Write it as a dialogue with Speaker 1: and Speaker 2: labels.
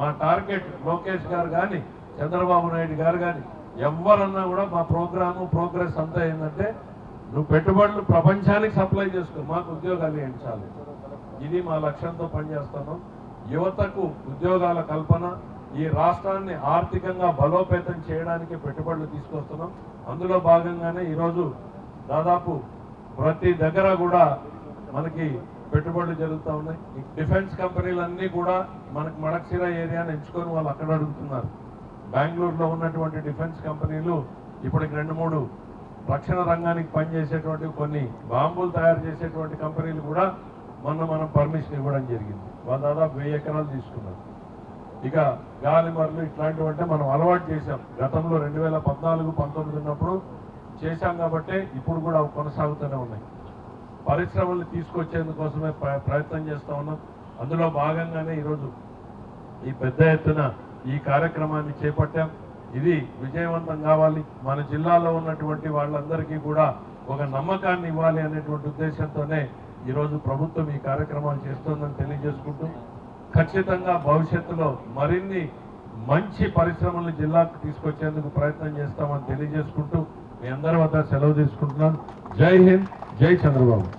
Speaker 1: మా టార్గెట్ లోకేష్ గారు కానీ చంద్రబాబు నాయుడు గారు కానీ ఎవరన్నా కూడా మా ప్రోగ్రాము ప్రోగ్రెస్ అంతా ఏంటంటే నువ్వు పెట్టుబడులు ప్రపంచానికి సప్లై చేసుకో మాకు ఉద్యోగాలు ఏంటి చాలు. ఇది మా లక్ష్యంతో పనిచేస్తాను యువతకు ఉద్యోగాల కల్పన ఈ రాష్ట్రాన్ని ఆర్థికంగా బలోపేతం చేయడానికి పెట్టుబడులు తీసుకొస్తున్నాం. అందులో భాగంగానే ఈరోజు దాదాపు ప్రతి దగ్గర కూడా మనకి పెట్టుబడులు జరుగుతూ ఉన్నాయి. డిఫెన్స్ కంపెనీలన్నీ కూడా మనకు మడక్సిరా ఏరియాని ఎంచుకొని వాళ్ళు అక్కడ అడుగుతున్నారు. బెంగళూరులో ఉన్నటువంటి డిఫెన్స్ కంపెనీలు ఇప్పటికి రెండు మూడు రక్షణ రంగానికి పనిచేసేటువంటి కొన్ని బాంబులు తయారు చేసేటువంటి కంపెనీలు కూడా మొన్న మనం పర్మిషన్ ఇవ్వడం జరిగింది. వాళ్ళు దాదాపు వెయ్యి ఎకరాలు తీసుకున్నారు. ఇక గాలిమర్లు ఇట్లాంటివంటే మనం అలవాటు చేశాం. గతంలో రెండు వేల పద్నాలుగు పంతొమ్మిది ఉన్నప్పుడు చేశాం కాబట్టి ఇప్పుడు కూడా అవి కొనసాగుతూనే ఉన్నాయి. పరిశ్రమలు తీసుకొచ్చేందుకోసమే ప్ర- ప్రయత్నం చేస్తా ఉన్నాం. అందులో భాగంగానే ఈరోజు ఈ పెద్ద ఎత్తున ఈ కార్యక్రమాన్ని చేపట్టాం. ఇది విజయవంతం కావాలి. మన జిల్లాలో ఉన్నటువంటి వాళ్ళందరికీ కూడా ఒక నమ్మకాన్ని ఇవ్వాలి అనేటువంటి ఉద్దేశంతోనే ఈరోజు ప్రభుత్వం ఈ కార్యక్రమాలు చేస్తోందని తెలియజేసుకుంటూ ఖచ్చితంగా భవిష్యత్తులో మరిన్ని మంచి పరిశ్రమలు జిల్లాకు తీసుకొచ్చేందుకు ప్రయత్నం చేస్తామని తెలియజేసుకుంటూ మీ అందరి వద్ద సెలవు తీసుకుంటున్నాను. జై హింద్. జై చంద్రబాబు.